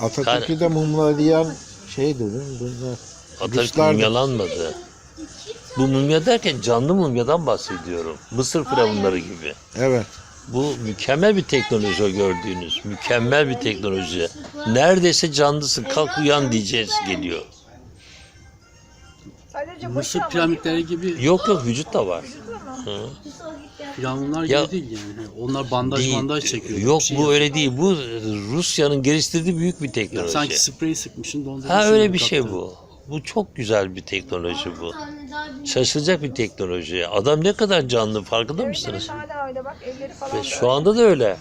Atatürk'ü de mumlayan şeydi değil mi? Bunlar. Atatürk Ruslar da- mumyalanmadı. Bu mumya derken canlı mumyadan bahsediyorum. Mısır firavunları gibi. Evet. Bu mükemmel bir teknoloji o gördüğünüz. Mükemmel bir teknoloji. Neredeyse canlısı kalk uyan diyeceğiz geliyor. Mısır piramitleri gibi Yok yok vücut da var. Hı. gibi Ya- değil yani. Onlar bandaj Değil. bandaj çekiyor. Yok Bir şey bu öyle değil. Bu Rusya'nın geliştirdiği büyük bir teknoloji. sanki spreyi sıkmışsın dondurmuşsun. Ha öyle bir şey bu. Bu çok güzel bir teknoloji bu. Şaşılacak bir teknoloji. Adam ne kadar canlı farkında Evet, mısınız? evet, hala öyle bak elleri falan. Ve da şu anda da öyle.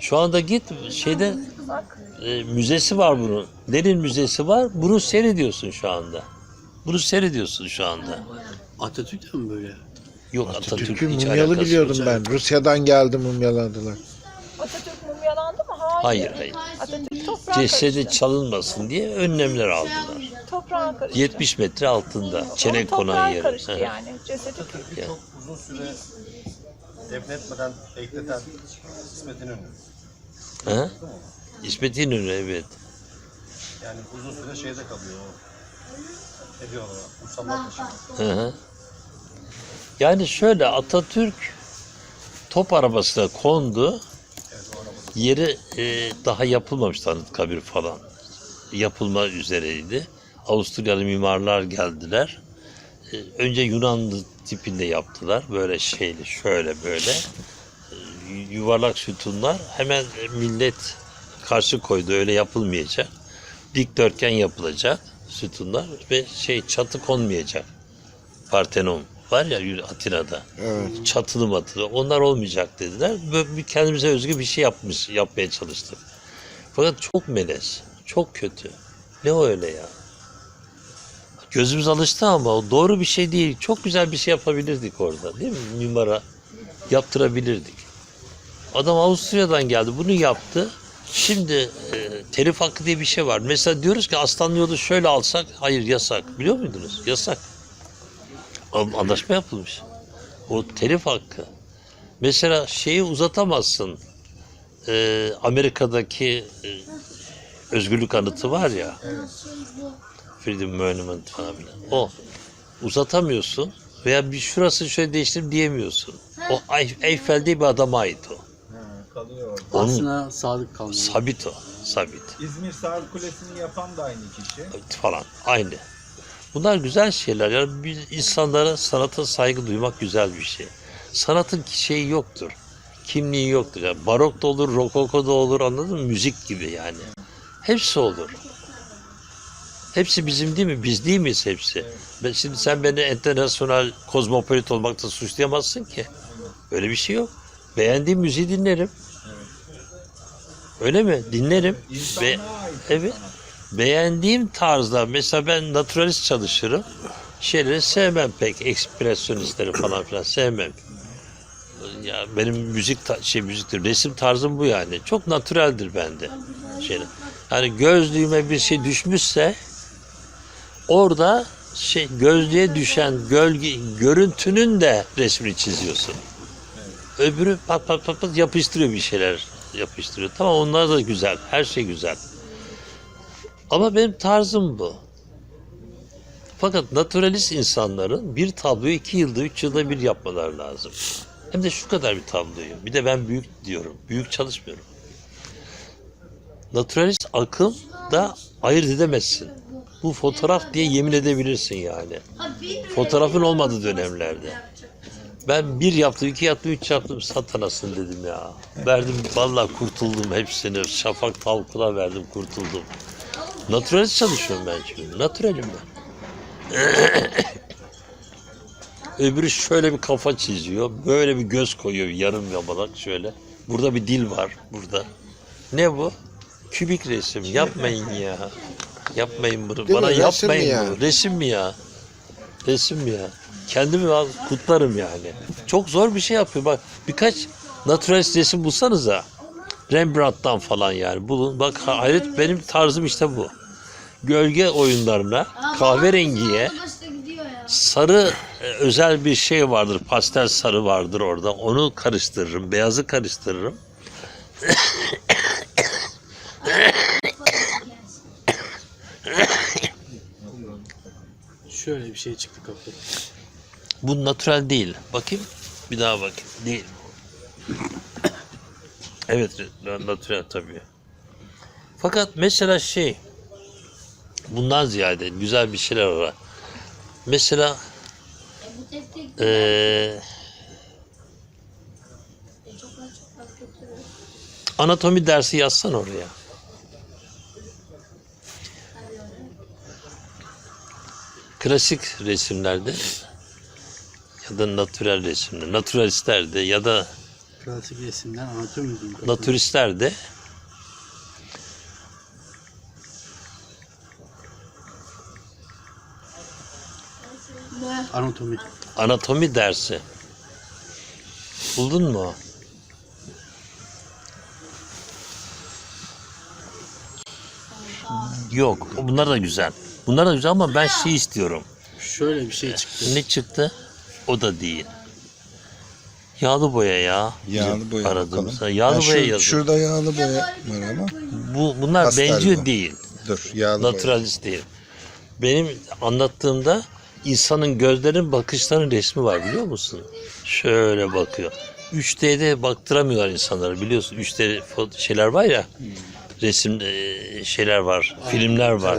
Şu anda git şeyde Bak e, müzesi var bunun. Lenin müzesi var. Bunu seyrediyorsun şu anda. Bunu seyrediyorsun şu anda. Atatürk de mi böyle? Yok Atatürk'ü hiç mumyalı biliyordum ben. Rusya'dan geldi mumyaladılar. Atatürk mumyalandı mı? Hayır. Hayır hayır. Atatürk toprağa Cesedi karıştı. çalınmasın diye önlemler aldılar. Toprağa karıştı. 70 metre altında. Çenek Toprağa konan yeri. karıştı Hı. yani. Cesedi Ya. Çok uzun süre defnetmeden bekleten İsmet İnönü. Hı? İsmet İnönü evet. Yani uzun süre şeyde kalıyor o. Ne diyorlar? Musallat. Hı hı. Yani şöyle Atatürk top arabasına kondu. Yeri e, daha yapılmamıştı Anıtkabir falan. Yapılma üzereydi. Avusturyalı mimarlar geldiler. E, önce Yunanlı tipinde yaptılar. Böyle şeyli şöyle böyle. E, yuvarlak sütunlar. Hemen millet karşı koydu. Öyle yapılmayacak. Dikdörtgen yapılacak sütunlar ve şey çatı konmayacak. Partenon var ya Atina'da. Evet. Çatılı matılı. Onlar olmayacak dediler. Böyle bir kendimize özgü bir şey yapmış, yapmaya çalıştık. Fakat çok melez. Çok kötü. Ne o öyle ya? Gözümüz alıştı ama o doğru bir şey değil. Çok güzel bir şey yapabilirdik orada. Değil mi? Mimara yaptırabilirdik. Adam Avusturya'dan geldi. Bunu yaptı. Şimdi e, telif hakkı diye bir şey var. Mesela diyoruz ki aslan yolu şöyle alsak. Hayır yasak. Biliyor muydunuz? Yasak. An- Anlaşma yapılmış. O telif hakkı. Mesela şeyi uzatamazsın. Ee, Amerika'daki e, özgürlük anıtı var ya. Freedom Monument falan filan. O. Uzatamıyorsun. Veya bir şurası şöyle değiştir diyemiyorsun. O Ey- Eyfel diye bir adama ait o. kalıyor orada. Onun Aslına sadık kalmalı. sabit o. Sabit. İzmir Sahil Kulesi'ni yapan da aynı kişi. falan aynı. Bunlar güzel şeyler. Yani biz insanlara sanata saygı duymak güzel bir şey. Sanatın şeyi yoktur. Kimliği yoktur. Yani barok da olur, rokoko da olur anladın mı? Müzik gibi yani. Hepsi olur. Hepsi bizim değil mi? Biz değil miyiz hepsi? Ben, şimdi sen beni internasyonel kozmopolit olmakta suçlayamazsın ki. Öyle bir şey yok. Beğendiğim müziği dinlerim. Öyle mi? Dinlerim. Ve, evet. Beğendiğim tarzda mesela ben naturalist çalışırım. Şeyleri sevmem pek. Ekspresyonistleri falan filan sevmem. Ya benim müzik şey müziktir. Resim tarzım bu yani. Çok natüreldir bende. Şey. Yani gözlüğüme bir şey düşmüşse orada şey gözlüğe düşen gölge görüntünün de resmini çiziyorsun. Öbürü pat pat pat pat yapıştırıyor bir şeyler yapıştırıyor. Tamam onlar da güzel. Her şey güzel. Ama benim tarzım bu. Fakat naturalist insanların bir tabloyu iki yılda, üç yılda bir yapmaları lazım. Hem de şu kadar bir tabloyu. Bir de ben büyük diyorum. Büyük çalışmıyorum. Naturalist akım da ayırt edemezsin. Bu fotoğraf diye yemin edebilirsin yani. Fotoğrafın olmadığı dönemlerde. Ben bir yaptım, iki yaptım, üç yaptım. Satanasın dedim ya. Verdim, vallahi kurtuldum hepsini. Şafak Talkul'a verdim, kurtuldum. Naturalist çalışıyorum ben çünkü. Naturalim ben. Öbürü şöyle bir kafa çiziyor. Böyle bir göz koyuyor yarım yamalak şöyle. Burada bir dil var burada. Ne bu? Kübik resim. Yapmayın ya. Yapmayın bunu. Değil Bana mi? Resim yapmayın ya? bunu. Resim mi ya? Resim mi ya? Kendimi al- kutlarım yani. Çok zor bir şey yapıyor. Bak birkaç naturalist resim bulsanıza. Rembrandt'tan falan yani. Bulun. Bak hayret benim tarzım işte bu. Gölge oyunlarına, kahverengiye, sarı e, özel bir şey vardır. Pastel sarı vardır orada. Onu karıştırırım. Beyazı karıştırırım. Şöyle bir şey çıktı kapı. Bu natural değil. Bakayım. Bir daha bakayım. Değil. Evet, natural tabii. Fakat mesela şey bundan ziyade güzel bir şeyler var. Mesela eee anatomi dersi yazsan oraya. Klasik resimlerde ya da natürel resimde, naturalistlerde ya da Klasik resimden anatomi diyeyim. kapı. naturistlerde Anatomi. anatomi dersi. Buldun mu? Yok. Bunlar da güzel. Bunlar da güzel ama ben şey istiyorum. Şöyle bir şey çıktı. Ne çıktı? O da değil. Yağlı boya ya. Yağlı boya aradığımız. bakalım. Yağlı Ha, boya şu- yazıyor. Şurada yağlı boya var ama. Bu bunlar Pastel benziyor bu. değil. Dur yağlı boya. Naturalist değil. Benim anlattığımda insanın gözlerin bakışların resmi var biliyor musun? Şöyle bakıyor. 3D'de baktıramıyorlar insanları biliyorsun. 3D fo- şeyler var ya. Resim e, şeyler var, filmler var.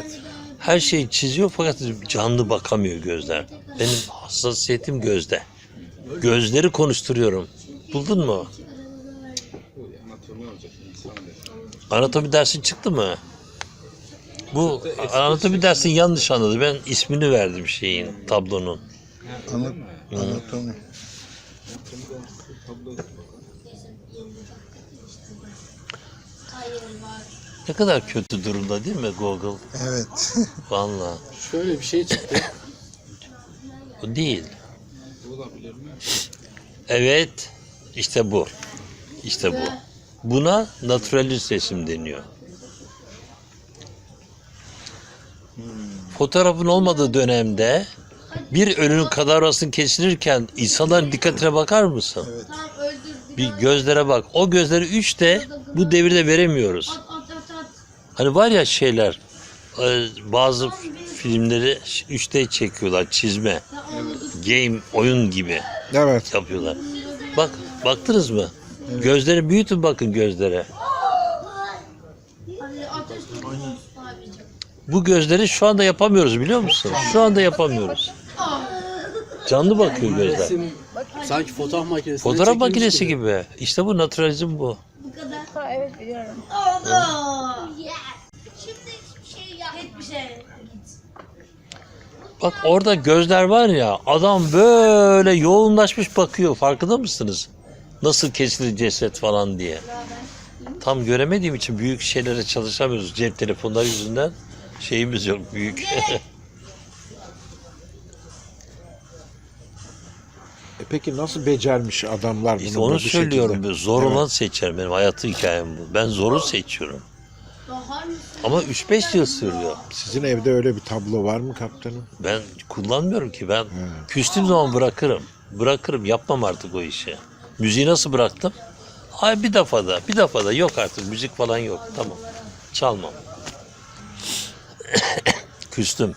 Her şeyi çiziyor fakat canlı bakamıyor gözler. Benim hassasiyetim gözde. Gözleri konuşturuyorum. Buldun mu? Anatomi dersin çıktı mı? Bu anatomi dersin yanlış anladı. Ben ismini verdim şeyin, tablonun. Ana- Anatomi. Ne kadar kötü durumda değil mi Google? Evet. Vallahi. Şöyle bir şey çıktı. Bu değil. Evet. işte bu. İşte bu. Buna naturalist resim deniyor. Fotoğrafın olmadığı dönemde bir ölünün kadavrasını kesilirken insanların dikkatine bakar mısın? Bir gözlere bak. O gözleri üç de bu devirde veremiyoruz. At at at at. Hani var ya şeyler e, bazı filmleri 3D çekiyorlar çizme. Game oyun gibi Evet. yapıyorlar. Bak baktınız mı? Gözleri büyütün bakın gözlere. Bu gözleri şu anda yapamıyoruz biliyor musun? Şu anda yapamıyoruz. Canlı bakıyor gözler. Resim sanki fotoğraf makinesi. Fotoğraf makinesi gibi. İşte bu naturalizm bu. Bu kadar. Ha evet biliyorum. Oldu. Şimdi hiçbir şey yap. Hiçbir şey. Bak orada gözler var ya adam böyle yoğunlaşmış bakıyor farkında mısınız? Nasıl kesilir ceset falan diye. Tam göremediğim için büyük şeylere çalışamıyoruz cep telefonları yüzünden. Şeyimiz yok büyük. E peki nasıl becermiş adamlar bunu işte onu söylüyorum. Zor olan seçerim. Benim hayatı hikayem bu. Ben zoru seçiyorum. Ama 3-5 yıl sürüyor. Sizin evde öyle bir tablo var mı kaptanım? Ben kullanmıyorum ki. Ben küstüğüm zaman bırakırım. Bırakırım. Yapmam artık o işi. Müziği nasıl bıraktım? Ay bir defada. Bir defada. Yok artık. Müzik falan yok. Tamam. Çalmam. Küstüm.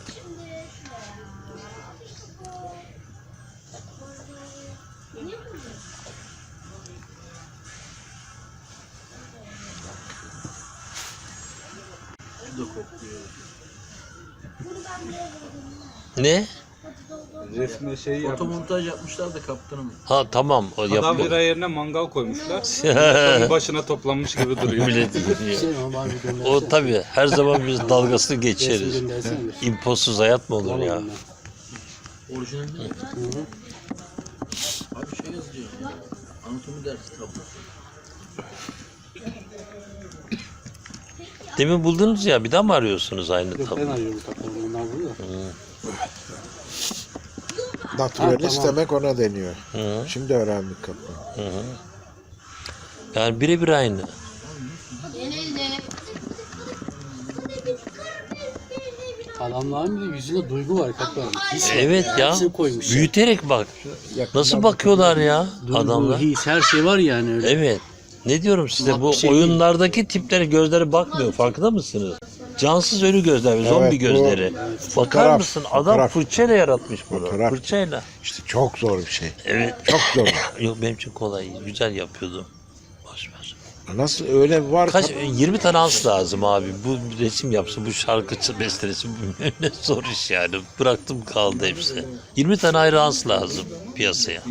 Ne? Resme şey yapmış. Fotomontaj yapmışlar da kaptanım. Ha tamam. O Kadavra yapıyor. yerine mangal koymuşlar. Başına toplanmış gibi duruyor. Millet biliyor. Şey ama bari göndersene. O tabii her zaman biz dalgasını geçeriz. göndersene bir. İmposuz hayat mı olur ya? Orijinal değil mi? Hı hı. Abi şey yazıyor. Anatomi dersi tablo. Demin buldunuz ya bir daha mı arıyorsunuz aynı Yok ben tabloyu? arıyorum kaptanım. Bunlar burada. Naturalist Ha, tamam. demek ona deniyor. Hı. Şimdi öğrendik hı. Yani birebir aynı. Yenildi. Adamların bile yüzünde duygu var. His var. Evet ya. Hepsini koymuş. Büyüterek bak. Nasıl bakıyorlar ya Duygu, adamlar? his, her şey var yani öyle. Evet. Ne diyorum size Bak bu şey değil. oyunlardaki tiplere gözleri bakmıyor. Farkında mısınız? Cansız ölü gözler, Evet, zombi bu- gözleri. Bakar Fotoğraf, mısın? Adam fotoğraf. fırçayla yaratmış bunu. Fotoğraf. Fırçayla. İşte çok zor bir şey. Evet. Çok zor. Yok benim için kolay. Güzel yapıyordum. Boş ver. Nasıl öyle var? Kaç 20 tane ans lazım abi. Bu resim yapsın, bu şarkı bestelesi bu ne zor iş yani. Bıraktım kaldı hepsi. 20 tane ayrı ans lazım piyasaya.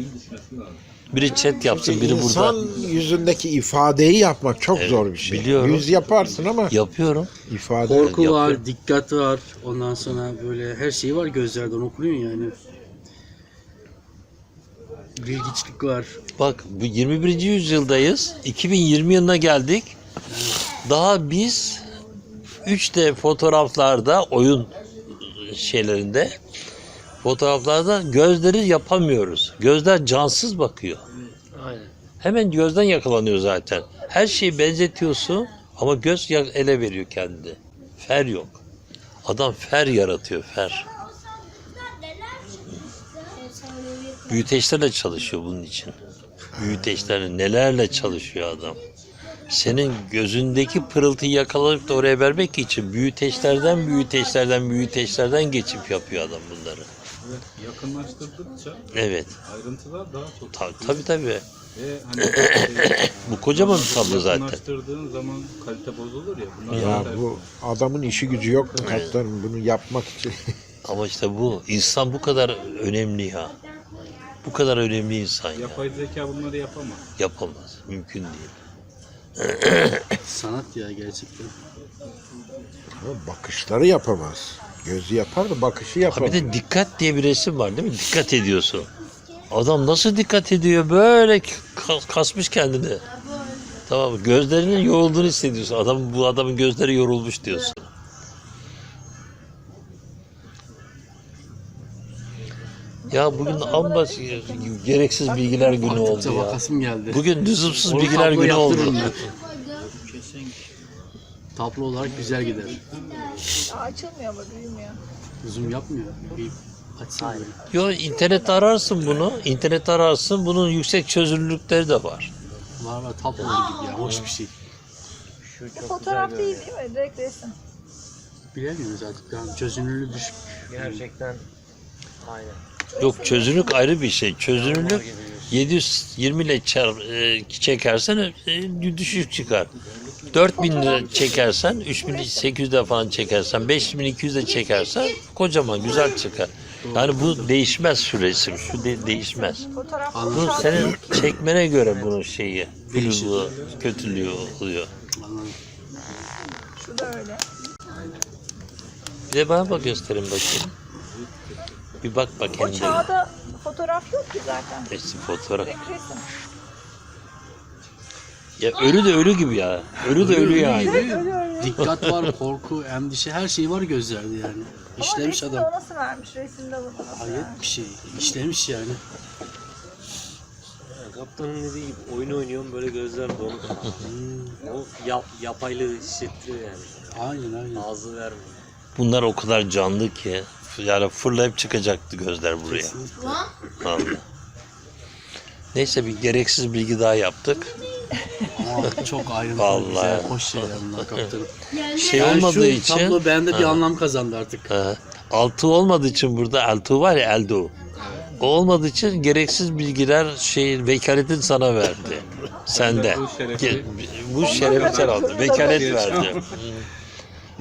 Biri chat yapsın, biri İnsan burada. yüzündeki ifadeyi yapmak çok Evet, zor bir şey. biliyorum. Yüz yaparsın ama Yapıyorum. ifade Korku Yapıyor. var, dikkat var. Ondan sonra böyle her şey var gözlerden okunuyor yani. Bilgiçlik var. Bak bu 21. yüzyıldayız. 2020 yılına geldik. Daha biz 3D fotoğraflarda oyun şeylerinde fotoğraflarda gözleri yapamıyoruz. Gözler cansız bakıyor. Aynen. Hemen gözden yakalanıyor zaten. Her şeyi benzetiyorsun ama göz ele veriyor kendi. Fer yok. Adam fer yaratıyor fer. Büyüteçlerle çalışıyor bunun için. Büyüteçlerle nelerle çalışıyor adam. Senin gözündeki pırıltıyı yakalayıp da oraya vermek için büyüteçlerden büyüteçlerden büyüteçlerden geçip yapıyor adam bunları. Evet, yakınlaştırdıkça Evet. ayrıntılar daha çok Ta- tabii tabii. Ve hani şey, Bu kocaman bir tablo zaten. yakınlaştırdığın zaman kalite bozulur ya. Bunlar ya zaten- bu adamın işi gücü yok mu kaptanım bunu yapmak için? Ama işte bu insan bu kadar önemli ya. Bu kadar önemli insan ya. Yapay zeka bunları yapamaz. Yapamaz. Mümkün değil. Sanat ya gerçekten. Ama bakışları yapamaz. Gözü yapar da bakışı Ha yapamaz. bir de dikkat diye bir resim var değil mi? Dikkat ediyorsun. Adam nasıl dikkat ediyor? Böyle kas- kasmış kendini. Tamam? Gözlerinin yorulduğunu hissediyorsun. Adam bu adamın gözleri yorulmuş diyorsun. Ya bugün amma gereksiz bilgiler günü oldu ya. Bugün lüzumsuz bilgiler günü oldu. Tablo olarak güzel gider. Aa, açılmıyor ama büyümüyor. Zoom yapmıyor. Bir açsana böyle. Yo internette ararsın bunu. İnternette ararsın. Bunun yüksek çözünürlükleri de var. Var var tablo gibi ya. Hoş bir şey. Bu fotoğraf değil değil mi? Direkt resim. Bilemiyoruz artık. Yani çözünürlüğü düşük. Yok çözünürlük ayrı bir şey. Çözünürlük 720 ile çar, e, çekersen e, düşük çıkar. 4000 lira çekersen 3800'de falan çekersen 5200'de çekersen kocaman güzel çıkar. Yani bu değişmez şu resim. Şu de- değişmez. Bu senin çekmene göre bunun şeyi, fluluğu, kötülüğü oluyor. Şu da öyle. Bir de bana bak gösterin bakayım. Bir bak O bakayım. dedim. çağda fotoğraf yok ki zaten. Resim fotoğraf. Direkt resim. Ya ölü de ölü gibi ya. Ölü de ölü yani. Öyle öyle. Dikkat var, korku, endişe her şey var gözlerde yani. Ama İşlemiş resimde adam. o nasıl vermiş? Resimde bunu nasıl Hayret vermiş? bir şey. İşlemiş yani. Kaptanın dediği gibi oyun oynuyorum böyle gözler dolu. o yap, yapaylığı hissettiriyor yani. Aynen aynen. Ağzı vermiyor. Bunlar o kadar canlı ki yani fırlayıp çıkacaktı gözler buraya. Vallahi. Neyse bir gereksiz bilgi daha yaptık. Ama çok ayrıntılı, Vallahi. güzel, hoş şeyler bunlar kaptanım. Şey Yani olmadığı şu için tablo bende bir anlam kazandı artık. Ha, altı olmadığı için burada altı var ya eldo. O olmadığı için gereksiz bilgiler şey vekaletin sana verdi. Sende. Bu şerefi- Ge- Bu şerefi sen aldın. Vekalet verdi.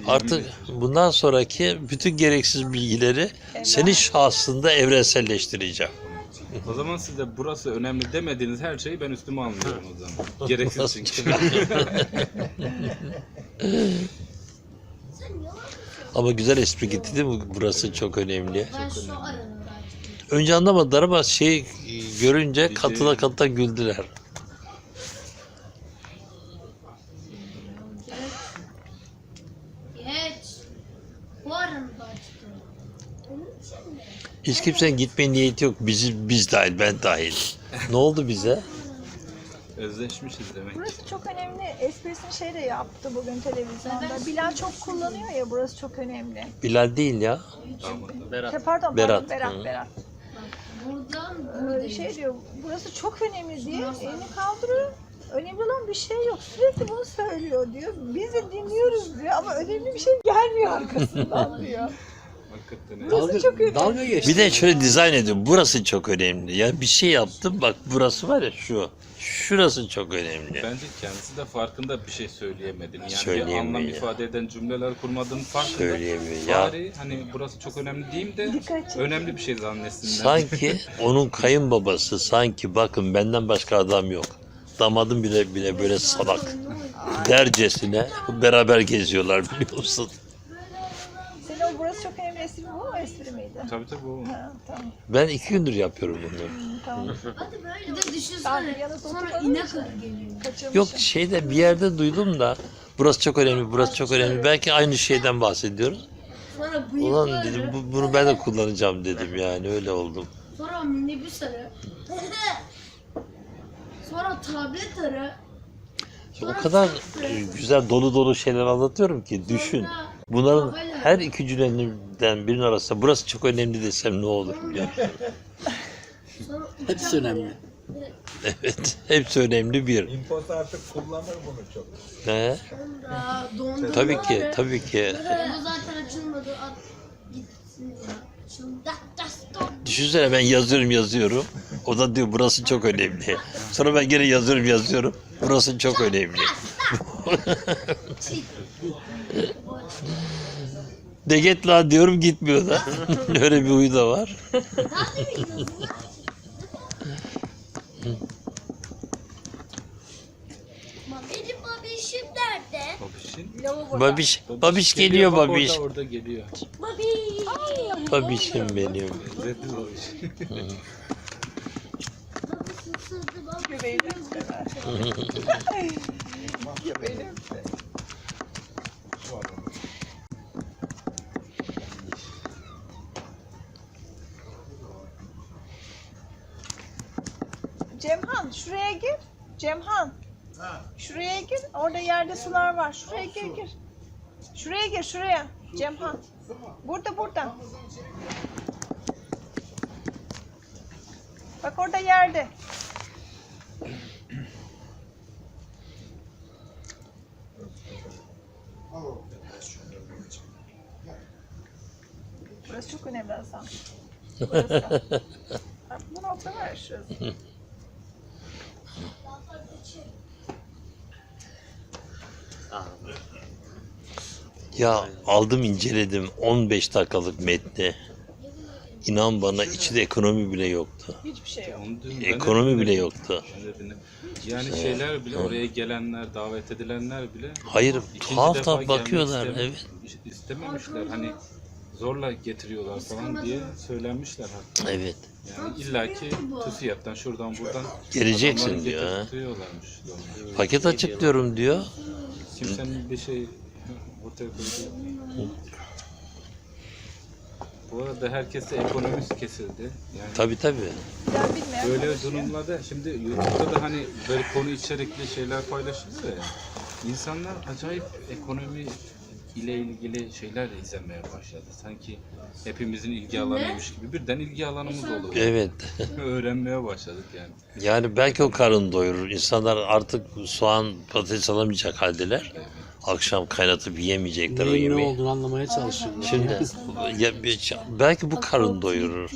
Artık bundan sonraki bütün gereksiz bilgileri senin şahsında evrenselleştireceğim. O zaman siz de burası önemli demediğiniz her şeyi ben üstüme almıyorum o zaman. Gereksiz çünkü. Ama güzel espri gitti değil mi? Burası çok önemli. Ben şu Önce anlamadılar ama şey görünce katıla katıla güldüler. Geç. Bu aranı da açtım. Onun için mi? Hiç kimsenin gitme niyeti yok. Biz, biz dahil, ben dahil. Ne oldu bize? Özleşmişiz demek. Burası çok önemli. Esprisini şey de yaptı bugün televizyonda. Bilal çok kullanıyor ya burası çok önemli. Bilal değil ya. Berat. Şey, pardon, Berat, Berat, Berat, hı. Berat. Buradan Ee, şey diyor, burası çok önemli diye elini kaldırıyor. Önemli olan bir şey yok. Sürekli bunu söylüyor diyor. Biz de dinliyoruz diyor ama önemli bir şey gelmiyor gelmiyor arkasından diyor. Hakikaten. Dalga, çok önemli. dalga geçti. Bir de şöyle dizayn ediyorum. Burası çok önemli. Ya bir şey yaptım bak burası var ya şu. Şurası çok önemli. Bence kendisi de farkında bir şey söyleyemedin. Yani bir Söyleyemiyor anlam ya. ifade eden cümleler kurmadığın farkında. Söyleyemiyor ya. Bari hani burası çok önemli diyeyim de Dikkat önemli bir şey zannetsinler. Sanki onun kayınbabası sanki bakın benden başka adam yok. Damadım bile bile böyle salak dercesine beraber geziyorlar biliyor musun? Senin o burası çok önemli espri bu mu espri miydi? Tabii tabii o. Ha, tamam. Ben iki gündür yapıyorum bunu. tamam. Hadi böyle. Bir de düşünsene. Sonra inek arı geliyor. Kaçırmışım. Yok şeyde bir yerde duydum da burası çok önemli, burası çok önemli. Belki aynı şeyden bahsediyoruz. Sonra Ulan bıyıklı dedim bu, bunu ben de kullanacağım dedim yani öyle oldum. Sonra minibüs arı. Sonra tablet arı. O kadar e, güzel dolu dolu şeyler anlatıyorum ki düşün. Bunların her iki cümleden birinin arasında burası çok önemli desem ne olur ya. Sonra Hepsi önemli. Evet, hepsi önemli bir. İmpost artık kullanır bunu çok. Dondurma Tabii ki, tabii ki. Bu zaten açılmadı. At gitsin ya. Açıldı. Da, da, stop. Düşünsene ben yazıyorum yazıyorum. O da diyor burası çok önemli. Sonra ben gene yazıyorum yazıyorum. Burası çok önemli. De git lan diyorum gitmiyor da. Öyle bir huyu da var. Benim babişim nerede? Babiş, babiş geliyor babiş. Orada, orada geliyor. Babiş. Babişim benim. Lezzetli babiş. Göbeğini öptüler. Göbeğini öptü. Cemhan şuraya gir. Cemhan. Şuraya gir. Orada yerde sular var. Şuraya gir gir. Şuraya gir şuraya. Cemhan. Burada burada. Bak orada yerde. Burası çok önemli Hasan. Burası. Bak bu nokta var şurası. Ya aldım inceledim 15 dakikalık metni. İnan bana içinde ekonomi bile yoktu. Hiçbir şey yok. Onu diyorum, ben de Ekonomi bile dinledim. yoktu. Ben de dinledim. Yani şeyler bile oraya gelenler, davet edilenler bile Hayır ikinci tuhaf defa tuhaf gelmek bakıyorlar evet. istememişler. Hani zorla getiriyorlar falan diye söylenmişler hatta. Evet. Yani illaki TÜSİAD'dan şuradan buradan Geleceksin adamları diyor, ha. getirtiyorlarmış. zorla. Paket açıklıyorum diyor. Kimsenin bir şey ortaya. Bu arada herkese ekonomist kesildi. Yani Tabi tabi. Ben bilmeyen Böyle durumlarda şimdi YouTube'da da hani böyle konu içerikli şeyler paylaşılıyor ya. İnsanlar acayip ekonomi ile ilgili şeyler de izlemeye başladı. Sanki hepimizin ilgi alanıymış gibi birden ilgi alanımız oldu. Evet. Öğrenmeye başladık yani. Yani belki o karın doyurur. İnsanlar artık soğan patates alamayacak haldeler. Akşam kaynatıp yiyemeyecekler o Neyin ne yemeği. olduğunu anlamaya çalışıyorlar. Şimdi ya, bir- belki bu karın doyurur.